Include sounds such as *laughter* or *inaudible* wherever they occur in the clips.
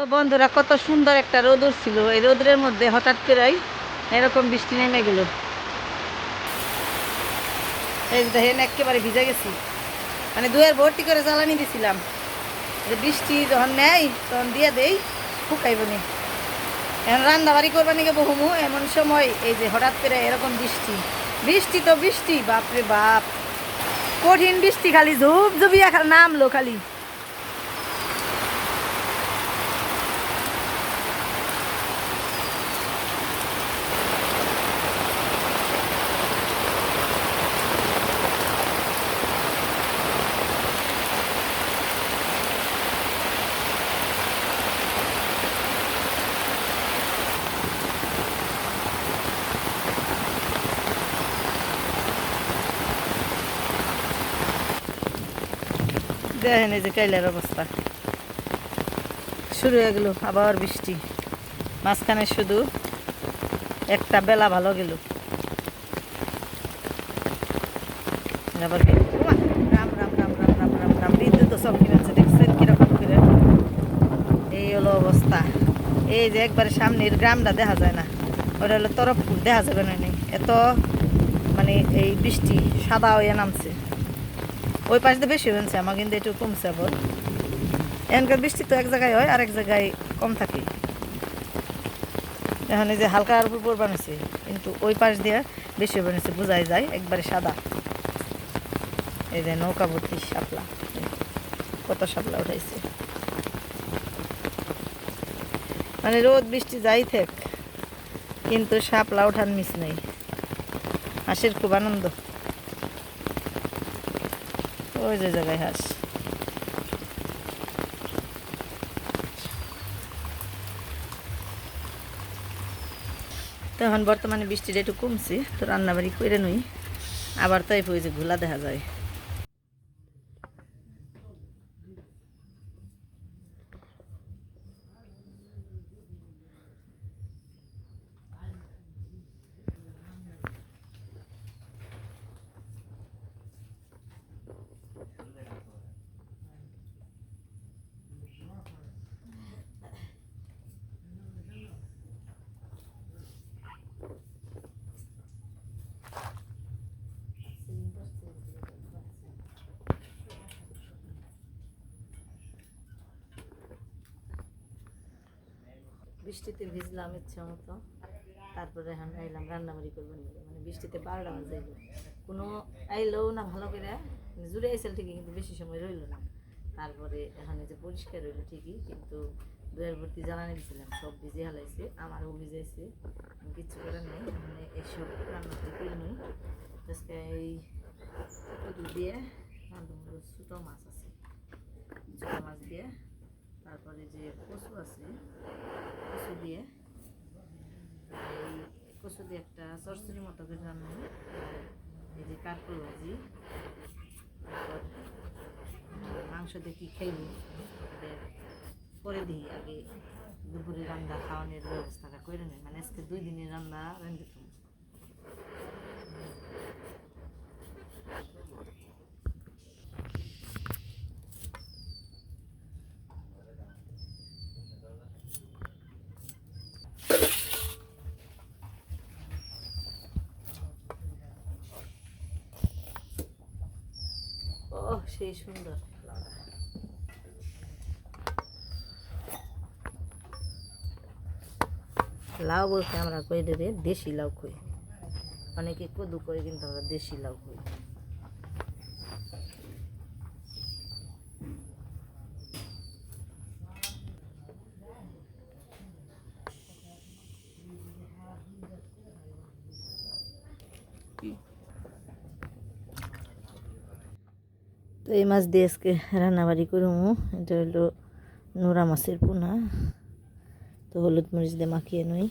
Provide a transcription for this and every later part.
তো বন্ধুরা, কত সুন্দর একটা রোদ ছিল। এই রোদের মধ্যে হঠাৎ করেই এরকম বৃষ্টি নেমে গেল। একেবারে ভিজে গেছি। মানে দুয়ের ভর্তি করে জ্বালানি দিছিলাম। যে বৃষ্টি যখন নেয়, তখন দিয়ে দেই, শুকাইব নি। এখন রান্না বাড়ি করবার নিকে বহুমু? এমন সময় এই যে হঠাৎ করে এরকম বৃষ্টি। বৃষ্টি তো বৃষ্টি, বাপরে বাপ। কঠিন বৃষ্টি, খালি ঝুপ ঝুপিয়া নামলো খালি। দেখেন এই যে কাইলের অবস্থা। শুরু হয়ে গেল আবার বৃষ্টি। মাঝখানে শুধু একটা বেলা ভালো গেল। দেখছেন কীরকম করে? এই হলো অবস্থা। এই যে একবারে সামনের গ্রামটা দেখা যায় না। ওটা হলো তরফপুর, দেখা যাবে নি। এত মানে এই বৃষ্টি সাদা হয়ে নামছে। ওই পাশে বেশি হয়েছে, আমার কিন্তু একটু কমছে আবার। এখানকার বৃষ্টি তো এক জায়গায় হয় আর এক জায়গায় কম থাকে। এখন এই যে হালকার উপর পর বানিয়েছে, কিন্তু ওই পাশ দিয়ে বেশি বানিয়েছে, বোঝাই যায়, একবারে সাদা। এই যে নৌকা ভর্তি শাপলা, কত শাপলা উঠাইছে। মানে রোদ, বৃষ্টি যাই থাক, কিন্তু শাপলা ওঠার মিস নেই। হাসির খুব আনন্দ। ওই যে জায়গায় হাঁস। তো এখন বর্তমানে বৃষ্টিটা একটু কমছে, তো রান্নাবাড়ি করে নই। আবার তাই ওই যে ঘোলা দেখা যায়। বৃষ্টিতে ভিজলাম ইচ্ছা মতো। তারপরে এখন আইলাম রান্নাবাড়ি করব নিয়ে মানে বৃষ্টিতে বারোটা বাজে কোনো আইলেও না ভালো করে। মানে জুড়ে আইসেল ঠিকই, কিন্তু বেশি সময় রইল না। তারপরে এখানে যে পরিষ্কার রইল ঠিকই, কিন্তু দুয়ের ভর্তি জ্বালানি দিয়েছিলাম সব ভিজে হালাইছে আমারও ভিজাইছে কিচ্ছু করার নেই মানে এসব রান্না করে নিই। আজকে এই দিয়ে রান্না ছোটো মাছ আছে। ছোটো মাছ দিয়ে তারপরে যে কচু আছে, কচু দিয়ে, এই কচু দিয়ে একটা চরচুরি মতো করে রান্না এই যে কারকুল ভাজি, তারপর মাংস দিয়ে কি খাইব করে দিই। আগে দুপুরে রান্না খাওয়ানোর ব্যবস্থাটা করে নেই। মানে আজকে দুই দিনের রান্না রান্ধি সেই সুন্দর। লাউ বলতে আমরা কই দেবে? দেশি লাউ কই। অনেকে কদু কই কিন্তু আমরা দেশি লাউ কই। তো এই মাছ দিয়ে আজকে রান্নাবাড়ি করব এটা হলো নোরা মাছের পোনা। তো হলুদ মরিচ দিয়ে মাখিয়ে নই।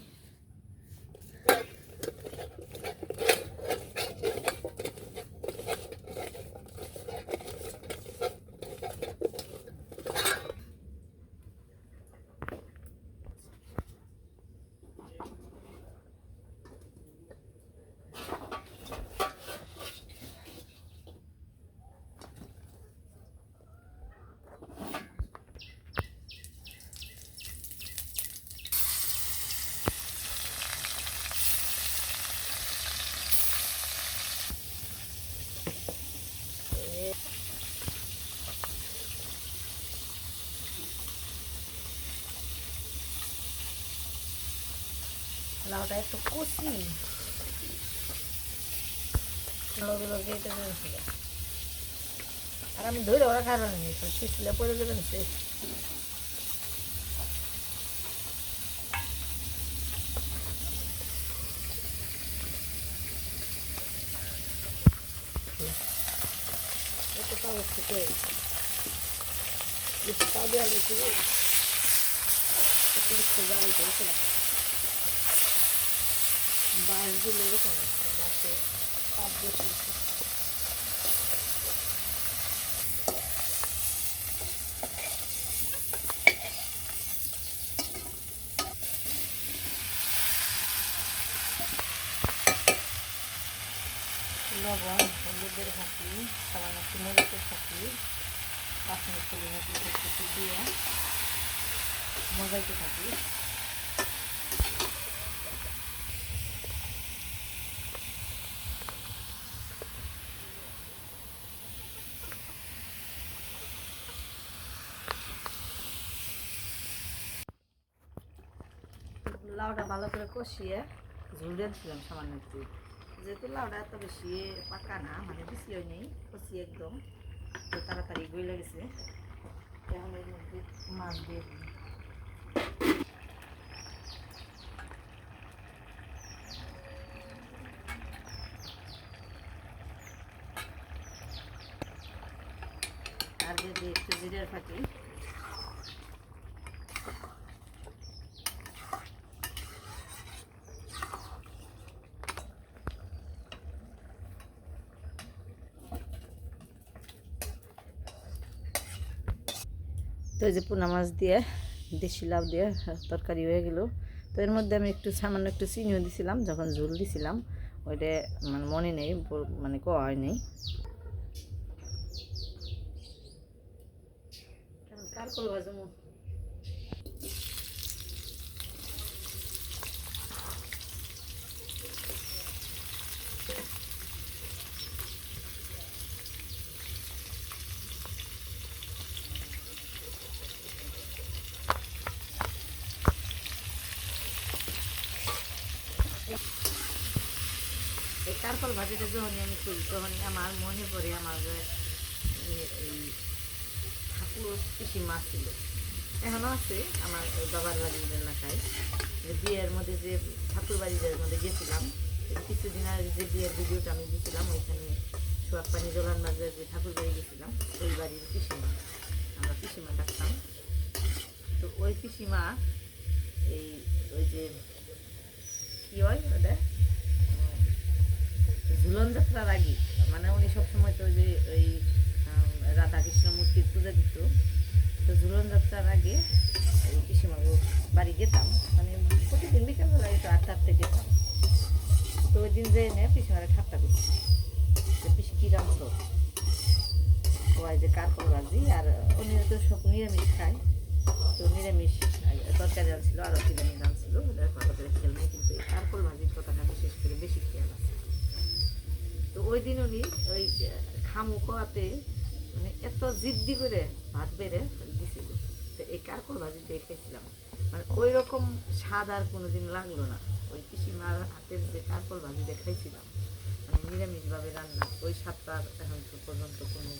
লাউটা একটু কষি লগে লগে এটা আর আমি ধরে ওরা কারণ নেই শিশলে পড়ে দেবেন সে থেকে ইস্তা দিয়ে আলু একটু জানি করেছিলাম বাঁশগুলো এরকম একটা বাঁশে পাত বসিয়েছি লবণ, হলুদের হাঁটি, সামান্য একটু মরিচের হাঁটি, পাঁচ মিনিট করে হাঁটি দিয়ে মজাইতে থাকি। লাউটা ভালো করে কষিয়ে ঝুল দিয়েছিলাম সামান্য একটু। যেহেতু লাউটা এত বেশি পাকা না মানে বেশিও নেই কষি একদম, তো তাড়াতাড়ি গইলে গেছে। এখন এর মধ্যে মাছ দিয়ে দিই। আর যদি একটু জিরের ফাঁকি তো এই যে পোনা মাছ দিয়ে, দেশি লাউ দিয়ে তরকারি হয়ে গেল। তো এর মধ্যে আমি একটু সামান্য একটু চিনিও দিছিলাম, যখন ঝোল দিছিলাম, ওইটা মানে মনে নেই মানে ক হয় নেই। কার করব এই ভাজিটা যখনই আমি করি, তখনই আমার মনে পড়ে আমার এই- ঠাকুর পিসি মাছ ছিল। এখনও আছে আমার বাবার বাড়ির এলাকায়। বিয়ের মধ্যে যে ঠাকুর বাড়ির মধ্যে গেছিলাম কিছুদিন আগে যে বিয়ের ভিডিওটা আমি দিয়েছিলাম ওইখানে সোয়াক পানি জলার মাঝে যে ঠাকুর বাড়ি গেছিলাম, ওই বাড়ির পিসিমা আমরা পিসিমা ডাকতাম তো ওই পিসিমা এই ওই যে কী হয় ওটা? যাত্রার আগে। মানে উনি সবসময় তো ওই যে ওই আম, রাধাকৃষ্ণ মূর্তির পূজা দিত। তো ঝুলন যাত্রার আগে এই পিসিমাগো বাড়ি যেতাম। মানে প্রতিদিন বিকালবেলা একটু আটটা আটটা যেতাম। তো ওই দিন যে এনে পিসিমারে ঠাট্টা করছি। যে পিসি কী রাঁধছ ওই যে কারকল ভাজি? আর উনি তো সব নিরামিষ খায়। তো নিরামিষ তরকারি আনছিল আরও কি জানি আনছিল। ওটা ভালো করে নেই কিন্তু এই কারকল ভাজির কথাটা বিশেষ করে বেশি খেয়াল আছে। তো ওই দিন উনি ওই খামু খাওয়াতে মানে এত জিদ্দি করে ভাত বেড়ে দিছিল। তো এই কারকল ভাজি দিয়ে খেয়েছিলাম মানে ওই রকম স্বাদ আর কোনো দিন লাগল না। ওই পিসিমার হাতের যে কারকল ভাজি দিয়ে খাইছিলাম মানে নিরামিষভাবে রান্না, ওই স্বাদটা এখন পর্যন্ত কোনো,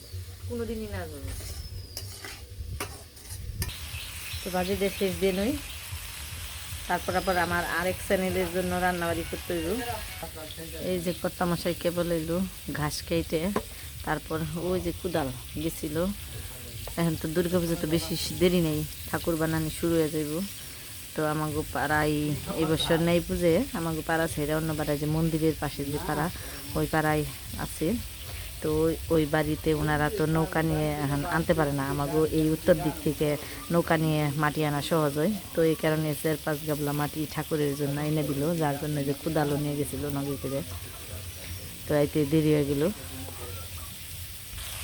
কোনোদিনই না। গেল তো ভাজি দিয়ে শেষ দিয়ে নই। তারপর আবার আমার আরেক চ্যানেলের জন্য রান্নাবাড়ি করতে হইল এই যে কর্তা মশাই কেবল এলো, ঘাস কেটে, তারপর ওই যে কুদাল গেছিল। এখন তো দুর্গা পুজো তো বেশি দেরি নেই, ঠাকুর বানানি শুরু হয়ে যাইব। তো আমাগো পাড়ায় এই নেই পুজো, আমাগো পাড়া ছেড়ে অন্য পাড়ায় যে মন্দিরের পাশে যে পাড়া, ওই পাড়ায় আছে। তো ওই- বাড়িতে ওনারা তো নৌকা নিয়ে এখন আনতে পারে না। আমাগো এই উত্তর দিক থেকে নৌকা নিয়ে মাটি আনা সহজ হয়। তো এই কারণে চার পাঁচ গাবলা মাটি ঠাকুরের জন্য এনে দিল, যার জন্য যে কুদালও নিয়ে গেছিল নদী করে তো এতে দেরি হয়ে গেল।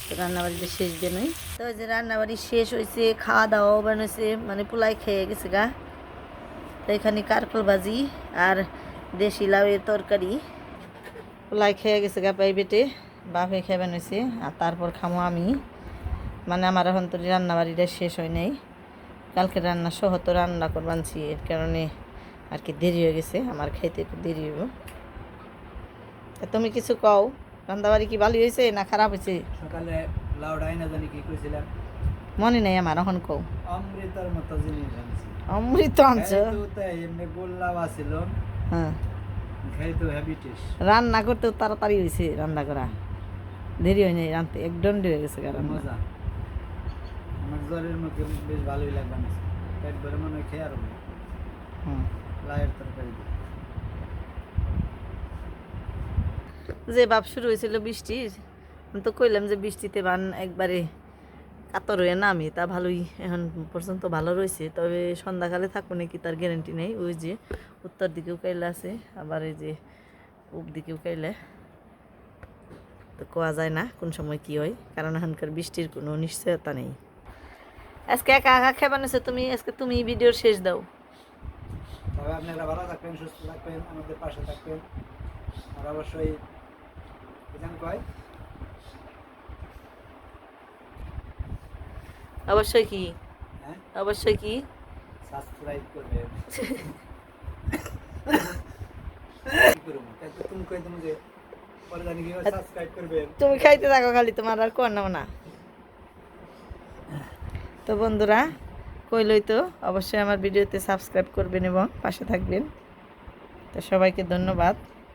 তো রান্নাবাড়িতে শেষ দিনই তো যে রান্নাবাড়ি শেষ হয়েছে খাওয়া দাওয়াও বানিয়েছে মানে পোলাই খেয়ে গেছে গা। তো এখানে কারকল ভাজি আর দেশি লাউয়ের তরকারি। পোলাই খেয়ে গেছে গা পাই বেটে বাপে খেয়ে বানিয়েছে আর তারপর খামো আমি। মানে আমার এখন তো রান্নাবাড়িটা শেষ হয় নাই। কালকে রান্না সহ তো রান্না করবানছি এর কারণে আর কি দেরি হয়ে গেছে। আমার খাইতে একটু দেরি হইব। তুমি কিছু কও রান্দাবাড়ি কি ভালো হয়েছে না খারাপ হয়েছে সকালে লাউ ডাইনা জানি কি কইছিলাম। মনে নেই আমার এখন কও। অমৃতর মতো জিনিস আনছি। অমৃত আনছো? এমনি গোল্লাও আছিল। হ্যাঁ। খাইতো হ্যাবিটিস রান্না করতেও তাড়াতাড়ি হয়েছে রান্না করা। দেরি হয় নাই রান্তে এক দণ্ডি হয়ে গেছে রান্না। মজা। আমার জ্বরের মধ্যে বেশ ভালোই লাগবে না। পেট ভরে মনে হয় খেয়ে আর হুম। লাইয়ের তরকারি। যে বাপ শুরু হয়েছিল বৃষ্টির আমি তো কইলাম যে বৃষ্টিতে বান একবারে কাতর হয়ে নামি তা ভালোই এখন পর্যন্ত ভালো রয়েছে। তবে সন্ধ্যাকালে থাকব নাকি তার গ্যারেন্টি নেই। ওই যে উত্তর দিকেও কাইলে আছে আবার এই যে পূব দিকেও কাইলে। তো কোয়া যায় না কোন সময় কি হয় কারণ এখনকার বৃষ্টির কোনো নিশ্চয়তা নেই। আজকে একা একা খেয়ে বানিয়েছো তুমি? আজকে তুমি ভিডিওর শেষ দাও। তবে আপনারা ভালো থাকবেন সুস্থ থাকবেন আমাদের পাশে থাকবেন। আর অবশ্যই কয়? অবশ্যই কি? হ্যাঁ? অবশ্যই কি? সাবস্ক্রাইব করবেন? *laughs* তুমি কই তুমি যে তুমি খাইতে থাকো খালি তোমার আর কর না। তো বন্ধুরা কইলই তো অবশ্যই আমার ভিডিওতে সাবস্ক্রাইব করবেন এবং পাশে থাকবেন। তো সবাইকে ধন্যবাদ।